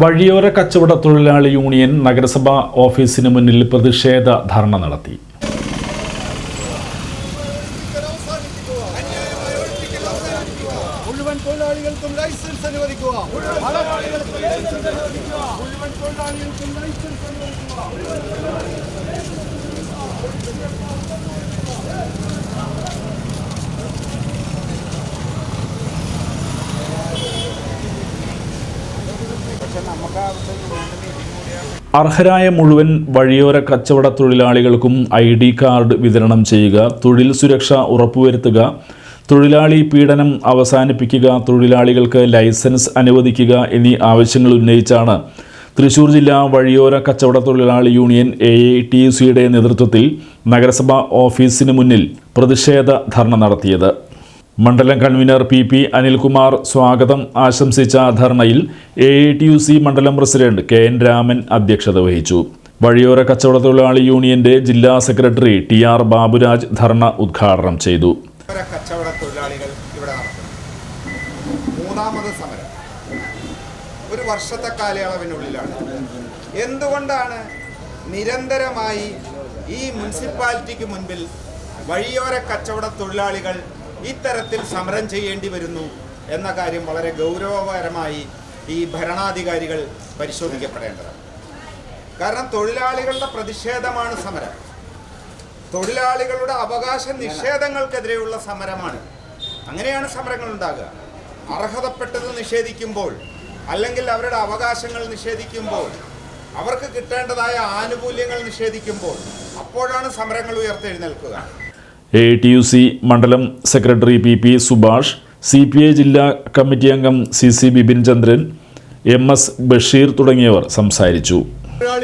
വഴിയോര കച്ചവട തൊഴിലാളി യൂണിയൻ നഗരസഭാ ഓഫീസിന് മുന്നിൽ പ്രതിഷേധ ധർണ നടത്തി. മുഴുവൻ തൊഴിലാളികൾക്കും ലൈസൻസ് അനുവദിക്കുക. മുഴുവൻ തൊഴിലാളികൾക്കും ലൈസൻസ് അനുവദിക്കുക. അർഹരായ മുഴുവൻ വഴിയോര കച്ചവട തൊഴിലാളികൾക്കും ഐ ഡി കാർഡ് വിതരണം ചെയ്യുക തൊഴിൽ സുരക്ഷ ഉറപ്പുവരുത്തുക തൊഴിലാളി പീഡനം അവസാനിപ്പിക്കുക തൊഴിലാളികൾക്ക് ലൈസൻസ് അനുവദിക്കുക എന്നീ ആവശ്യങ്ങൾ ഉന്നയിച്ചാണ് തൃശൂർ ജില്ലാ വഴിയോര കച്ചവട തൊഴിലാളി യൂണിയൻ എ ഐ ടി സിയുടെ നേതൃത്വത്തിൽ നഗരസഭാ ഓഫീസിന് മുന്നിൽ പ്രതിഷേധ ധർണ നടത്തിയത്. മണ്ഡലം കൺവീനർ പി പി അനിൽകുമാർ സ്വാഗതം. ആശംസിച്ച ധർണയിൽ എ ടി യു സി മണ്ഡലം പ്രസിഡന്റ് കെ എൻ രാമൻ അധ്യക്ഷത വഹിച്ചു. വഴിയോര കച്ചവട തൊഴിലാളി യൂണിയന്റെ ജില്ലാ സെക്രട്ടറി ടി ആർ ബാബുരാജ് ധർണ ഉദ്ഘാടനം ചെയ്തു. കച്ചവട തൊഴിലാളികൾ ഇവിടെ മൂന്നാമത് സമരം. ഒരു വർഷത്തെ കാലയളവിനുള്ളിലാണ്. എന്തുകൊണ്ടാണ് നിരന്തരമായി ഈ മുനിസിപ്പാലിറ്റിക്ക് മുൻപിൽ വഴിയോര കച്ചവട തൊഴിലാളികൾ ഇത്തരത്തിൽ സമരം ചെയ്യേണ്ടി വരുന്നു എന്ന കാര്യം വളരെ ഗൗരവപരമായി ഈ ഭരണാധികാരികൾ പരിശോധിക്കപ്പെടേണ്ടതാണ്. കാരണം തൊഴിലാളികളുടെ പ്രതിഷേധമാണ് സമരം. തൊഴിലാളികളുടെ അവകാശ നിഷേധങ്ങൾക്കെതിരെയുള്ള സമരമാണ്. അങ്ങനെയാണ് സമരങ്ങൾ ഉണ്ടാകുക. അർഹതപ്പെട്ടത് നിഷേധിക്കുമ്പോൾ അല്ലെങ്കിൽ അവരുടെ അവകാശങ്ങൾ നിഷേധിക്കുമ്പോൾ അവർക്ക് കിട്ടേണ്ടതായ ആനുകൂല്യങ്ങൾ നിഷേധിക്കുമ്പോൾ അപ്പോഴാണ് സമരങ്ങൾ ഉയർത്തെഴുന്നേൽക്കുക. എ ടി യു സി മണ്ഡലം secretary P P Subhash C P I ജില്ലാ കമ്മിറ്റി അംഗം C C Bipin Chandran M S Basheer തുടങ്ങിയവർ സംസാരിച്ചു.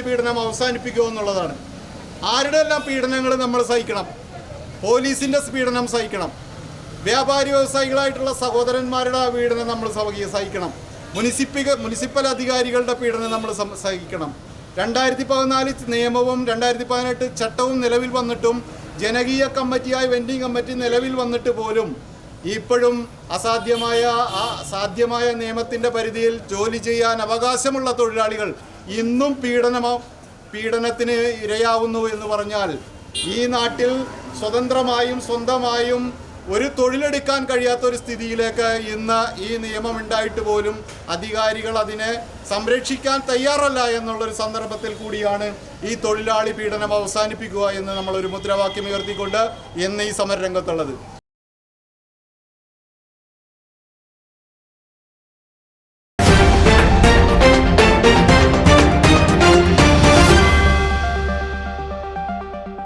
പീഡനം അവസാനിപ്പിക്കുക എന്നുള്ളതാണ്. ആരുടെ എല്ലാം പീഡനങ്ങൾ നമ്മൾ സഹിക്കണം? പോലീസിന്റെ പീഡനം സഹിക്കണം. വ്യാപാരി വ്യവസായികളായിട്ടുള്ള സഹോദരന്മാരുടെ പീഡനം നമ്മൾ സഹ- സഹിക്കണം. മുനിസിപ്പിക മുനിസിപ്പൽ അധികാരികളുടെ പീഡനം നമ്മൾ സഹിക്കണം. രണ്ടായിരത്തി പതിനാല് നിയമവും രണ്ടായിരത്തി പതിനെട്ട് ചട്ടവും നിലവിൽ വന്നിട്ടും ജനകീയ കമ്മിറ്റിയായി വെൻഡിങ് കമ്മിറ്റി നിലവിൽ വന്നിട്ട് പോലും ഇപ്പോഴും അസാധ്യമായ ആ സാധ്യമായ നിയമത്തിന്റെ പരിധിയിൽ ജോലി ചെയ്യാൻ അവകാശമുള്ള തൊഴിലാളികൾ ഇന്നും പീഡനമോ പീഡനത്തിന് ഇരയാവുന്നു എന്ന് പറഞ്ഞാൽ ഈ നാട്ടിൽ സ്വതന്ത്രമായും സ്വന്തമായും ഒരു തൊഴിലെടുക്കാൻ കഴിയാത്ത ഒരു സ്ഥിതിയിലേക്ക് ഇന്ന് ഈ നിയമം ഉണ്ടായിട്ട് പോലും അധികാരികൾ അതിനെ സംരക്ഷിക്കാൻ തയ്യാറല്ല എന്നുള്ളൊരു സന്ദർഭത്തിൽ കൂടിയാണ് ഈ തൊഴിലാളി പീഡനം അവസാനിപ്പിക്കുക എന്ന് ഒരു മുദ്രാവാക്യം ഉയർത്തിക്കൊണ്ട് ഇന്ന് ഈ സമരരംഗത്തുള്ളത്